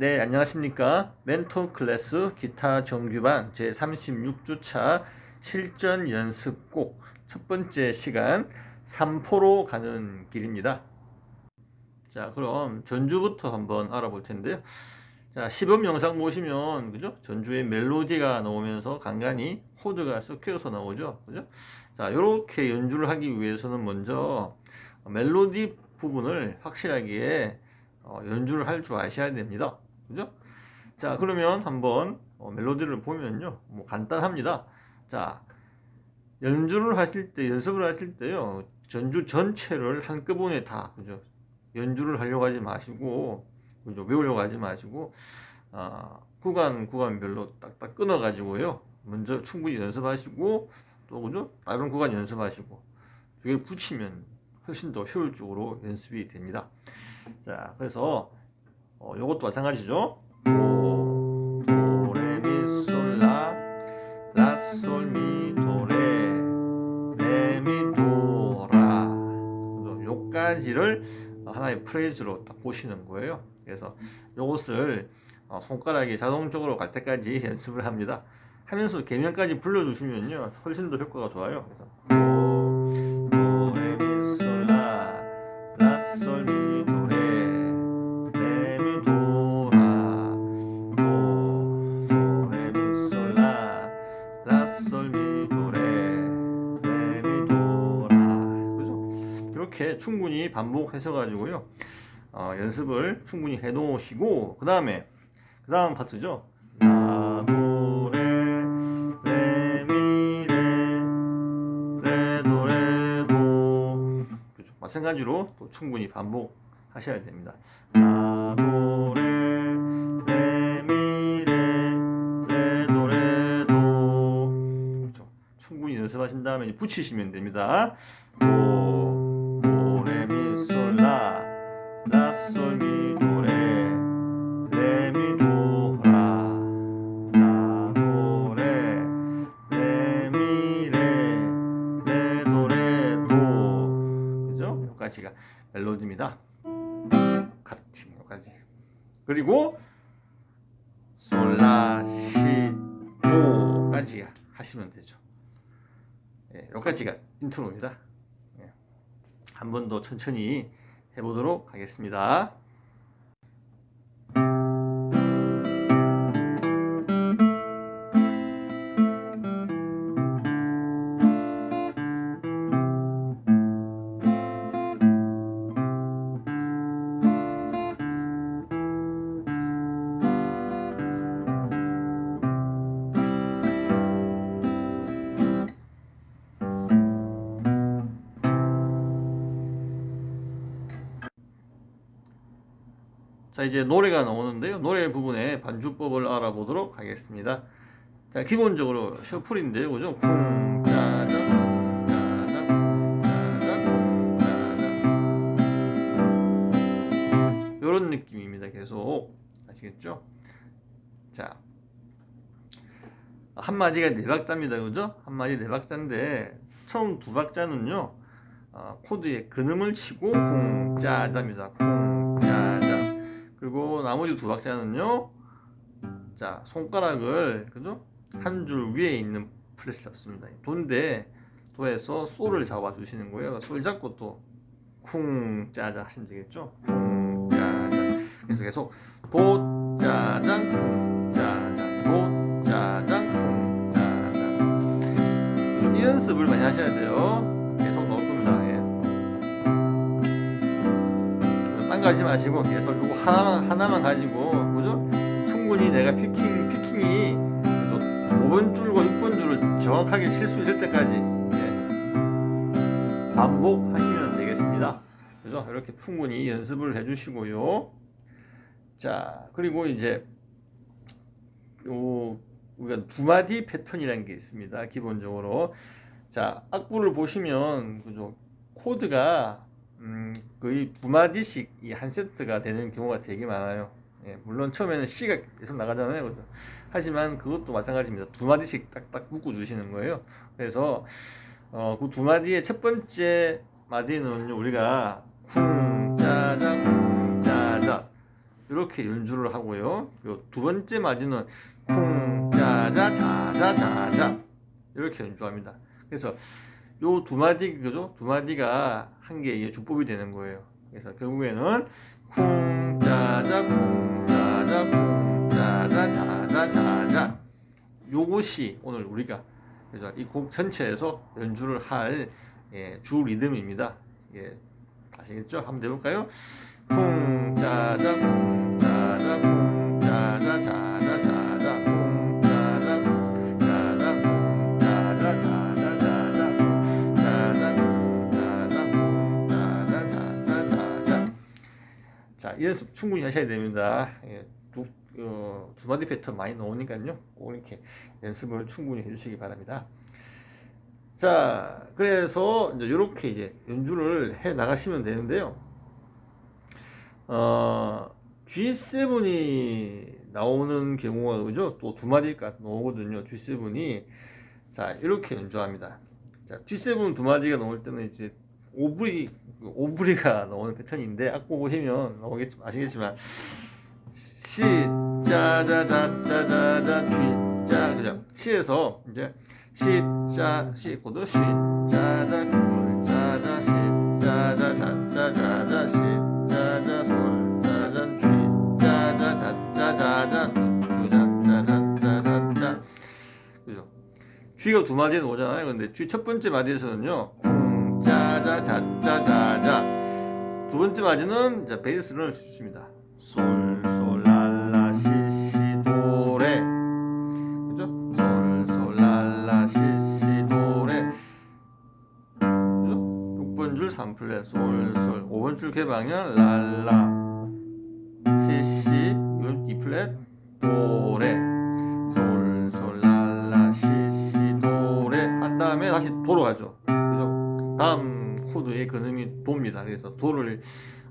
네, 안녕하십니까. 멘토 클래스 기타 정규반 제36주차 실전 연습곡 첫 번째 시간 3포로 가는 길입니다. 자, 그럼 전주부터 한번 알아볼 텐데요. 자, 시범 영상 보시면, 그죠? 전주의 멜로디가 나오면서 간간히 코드가 섞여서 나오죠. 그죠? 자, 이렇게 연주를 하기 위해서는 먼저 멜로디 부분을 확실하게 어, 연주를 할 줄 아셔야 됩니다. 그죠? 자, 그러면 한번 어, 멜로디를 보면요. 뭐 간단합니다. 자, 연주를 하실 때, 연습을 하실 때요. 전주 전체를 한꺼번에 다, 그죠? 연주를 하려고 하지 마시고, 그죠? 외우려고 하지 마시고, 아, 구간, 구간별로 딱딱 끊어 가지고요. 먼저 충분히 연습하시고, 또, 그죠? 다른 구간 연습하시고, 두 개를 붙이면 훨씬 더 효율적으로 연습이 됩니다. 자, 그래서 어, 요것도 마찬가지죠. 그래서 요까지를 하나의 프레이즈로 딱 보시는 거예요. 그래서 요것을 어, 손가락이 자동적으로 갈 때까지 연습을 합니다. 하면서 개명까지 불러주시면요. 훨씬 더 효과가 좋아요. 그래서 충분히 반복하셔가지고요. 어, 연습을 충분히 해 놓으시고, 그 다음에, 그 다음 파트죠. 라, 도, 레, 레, 미, 레, 레, 도, 레, 도. 그죠? 마찬가지로 또 충분히 반복하셔야 됩니다. 라, 도, 레? 충분히 연습하신 다음에 붙이시면 됩니다. 도, 여기까지가 멜로디입니다. 같은 여기까지. 그리고 솔라, 시, 도까지 하시면 되죠. 예, 여기까지가 인트로입니다. 예. 한번 더 천천히 해보도록 하겠습니다. 자 이제 노래가 나오는데요. 노래 부분의 반주법을 알아보도록 하겠습니다. 자 기본적으로 셔플인데요. 그죠? 쿵 짜장 짜장 짜장 짜장 요런 느낌입니다. 계속. 아시겠죠? 자. 한마디가 네 박자입니다. 그죠? 한마디 네 박자인데 처음 두 박자는요 어, 코드의 근음을 치고 쿵 짜자입니다. 쿵 그리고 나머지 두 박자는요? 자 손가락을 그죠? 한 줄 위에 있는 프레스 잡습니다. 도인데 도에서 솔을 잡아 주시는 거예요. 솔 잡고 또쿵 짜자 하시면 되겠죠? 쿵 짜자. 그래서 계속 도 짜장 쿵 짜장 도 짜장 쿵 짜장 이 연습을 많이 하셔야 돼요 딴 거 하지 마시고 계속 이거 하나만 하나만 가지고 그죠? 충분히 내가 피킹 피킹이 그죠? 5번 줄과 6번 줄을 정확하게 칠 수 있을 때까지 예. 반복하시면 되겠습니다. 그죠? 이렇게 충분히 연습을 해주시고요. 자 그리고 이제 요 우리가 두 마디 패턴이라는 게 있습니다. 기본적으로 자 악보를 보시면 그죠? 코드가 음, 거의 두 마디씩 이 한 세트가 되는 경우가 되게 많아요. 예, 물론 처음에는 C가 계속 나가잖아요. 그죠? 하지만 그것도 마찬가지입니다. 두 마디씩 딱딱 묶어 주시는 거예요. 그래서 어, 그 두 마디의 첫 번째 마디는 우리가 쿵 짜장 쿵 짜자 이렇게 연주를 하고요. 요두 번째 마디는 쿵 짜자 자자 자자 이렇게 연주합니다. 그래서 요 두 마디 그죠? 두 마디가 한 개의 주법이 되는 거예요. 그래서 결국에는 쿵 짜자 쿵 짜자 쿵 짜자 자자 자자 요것이 오늘 우리가 그래서 이 곡 전체에서 연주를 할 예, 주 리듬입니다. 예, 아시겠죠? 한번 해볼까요? 쿵 짜자 쿵 연습 충분히 하셔야 됩니다. 예, 두, 어, 두 마디 패턴 많이 나오니까요. 꼭 이렇게 연습을 충분히 해주시기 바랍니다. 자, 그래서 이제 이렇게 이제 연주를 해 나가시면 되는데요. 어, G7이 나오는 경우가 그죠? 또 두 마디가 나오거든요. G7이 자 이렇게 연주합니다. 자 G7 두 마디가 나올 때는 이제 오브리 오브리가 나오는 패턴인데 아까 보시면 나오겠지 아시겠지만 시 짜자자자자자 G자 그죠? 시에서 이제 시자 시 코드 시 짜자 꿀 짜자 시 짜자 자자자자 시 짜자 솔 짜자 G 짜자 자자자자 주자자자자자 그죠? G가 두 마디에 오잖아요. 근데 G 첫 번째 마디에서는요. 쿵 짜자 자자 자자 두 번째 마디는 자 베이스를 줍니다. 솔솔 랄라 시시 도레 그죠? 솔솔 랄라 시시 도레 그죠? 6번 줄 3플랫 솔솔 5번 줄 개방현 랄라 시시 이건 D플랫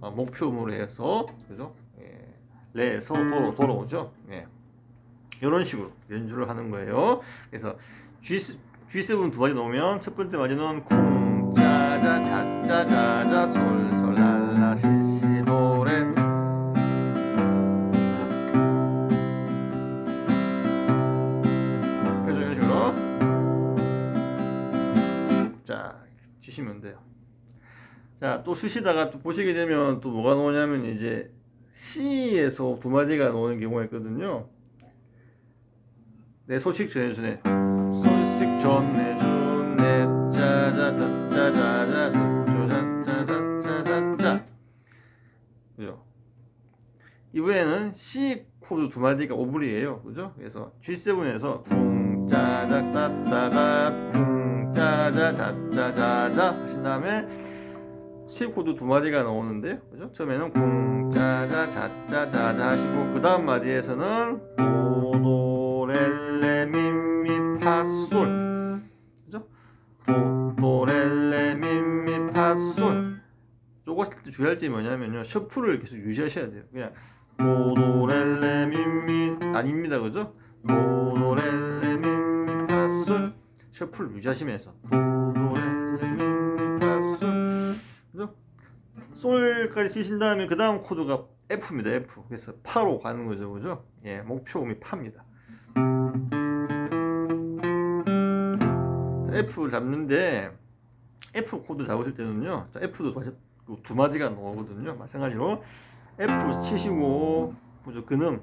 어, 목표음으로 해서 그죠? 예, 레에서 도로 돌아오죠? 예. 이런 식으로 연주를 하는 거예요. 그래서 G, G7 두 마디 넣으면 첫 번째 마디는 쿵 짜자 자자자자 솔 자또 쉬시다가 또 보시게 되면 또 뭐가 나오냐면 이제 C에서 두 마디가 나오는 경우가 있거든요. 내 소식 전해주네. 소식 전해주네. 짜자자자자자 짜자자자자자 그죠? 이번에는 C 코드 두 마디가 오블이에요. 그죠? 그래서 G7에서 쿵 짜자 따따다 쿵 짜자 자자자자 하신 다음에 C 코드 두 마디가 나오는데요. 그죠? 처음에는 쿵 짜자 자 자 자 자 하시고 그 다음 마디에서는 도도렐레 미 미 파 솔 그죠? 도도렐레 미 미 파 솔 요거 쓸때 주의할 점이 뭐냐면요 셔플을 계속 유지하셔야 돼요 그냥 도도렐레 미 미 아닙니다 그죠? 도도렐레 미 미 파 솔 셔플 유지하시면서 솔까지 치신 다음에 그 다음 코드가 F입니다 F. 그래서 파로 가는 거죠 그죠? 예 목표음이 파입니다. F를 잡는데 F 코드 잡으실 때는요 자, F도 다시 그두 마디가 나오거든요. 마찬가지로 F 치시고 그죠 근음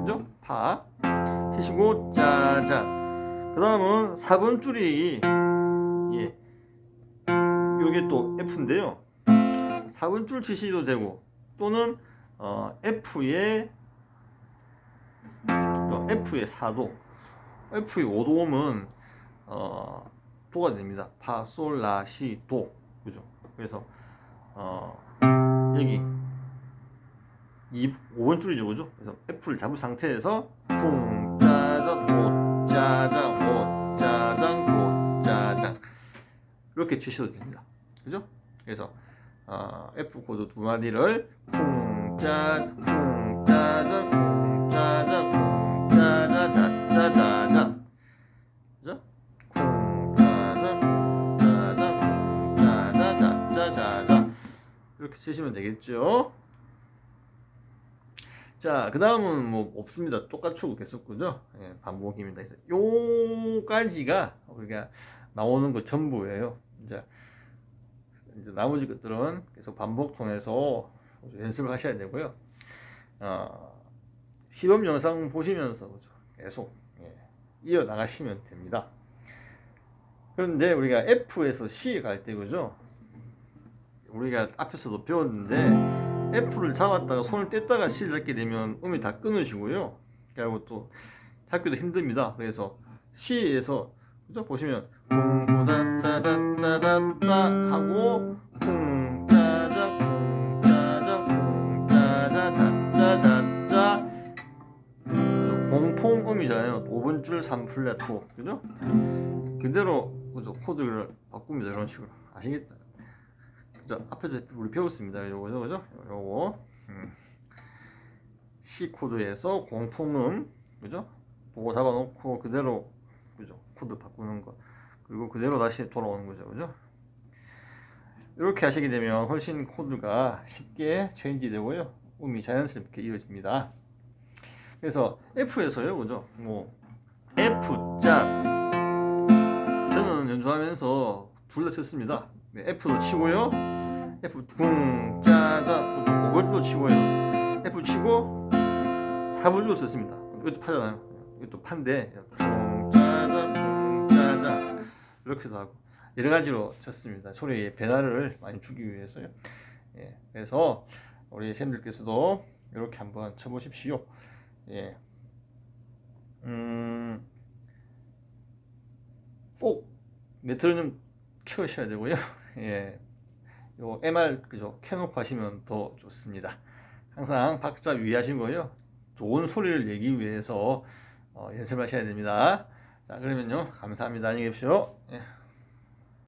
그죠? 파 치시고 짜자. 그 다음은 4번 줄이 예. 요게 또 F인데요 4번 줄 치시도 되고 또는 어, F의 또 F의 4도 F의 5도 음은 어, 도가 됩니다. 파, 솔, 라, 시, 도. 그죠? 그래서 어, 여기 2, 5번 줄이죠. 그죠? 그래서 F를 잡은 상태에서 쿵 짜자 도 짜장 도 짜장 도 짜장 이렇게 치셔도 됩니다. 그죠? 그래서 어, F 코드 두 마디를 쿵 짜, 쿵 짜자 쿵 짜자 쿵 짜자 자자자자 그죠 쿵 짜자 쿵 짜자 쿵 짜자 자자자자 이렇게 치시면 되겠죠. 자, 그 다음은 뭐 없습니다. 똑같이 계속 그죠? 예, 반복입니다. 요까지가 우리가 나오는 거 전부예요. 이제, 이제 나머지 것들은 계속 반복 통해서 연습을 하셔야 되고요. 어, 시범 영상 보시면서? 계속 예, 이어 나가시면 됩니다. 그런데 우리가 F에서 C 갈 때 그죠? 우리가 앞에서도 배웠는데 F를 잡았다가 손을 뗐다가 C를 잡게 되면 음이 다 끊으시고요. 그리고 또 잡기도 힘듭니다. 그래서 C에서 그죠? 보시면 쿵따따따따따 하고 쿵짜자 쿵짜자 쿵짜자 자짜자짜 공통음이잖아요. 5분 줄 3플랫 호 그죠? 그대로 그죠? 코드를 바꿉니다. 이런 식으로 아시겠다. 그죠? 앞에서 우리 배웠습니다. 요거죠, 그죠? 요거 음. C 코드에서 공통음 그죠? 보고 잡아놓고 그대로 그죠? 코드 바꾸는 거 그리고 그대로 다시 돌아오는 거죠, 그죠? 이렇게 하시게 되면 훨씬 코드가 쉽게 체인지 되고요. 음이 자연스럽게 이어집니다. 그래서 F에서요, 그죠? 뭐 F자 저는 연주하면서 둘 다 쳤습니다. 네, F도 치고요. F 쿵 짜자 5번도 치고요. F 치고 4번도 썼습니다. 이것도 파잖아요. 이것도 판데 쿵 짜자 쿵 짜자 이렇게도 하고 여러 가지로 쳤습니다. 소리의 변화를 많이 주기 위해서요. 예, 그래서 우리 쌤들께서도 이렇게 한번 쳐보십시오. 예. 음, 꼭 메트로놈 키우셔야 되고요. 예. 요 MR 그죠 켜놓고 하시면 더 좋습니다. 항상 박자 유의하시고요. 좋은 소리를 내기 위해서 어, 연습하셔야 됩니다. 자 그러면요 감사합니다. 안녕히 계십시오. 예.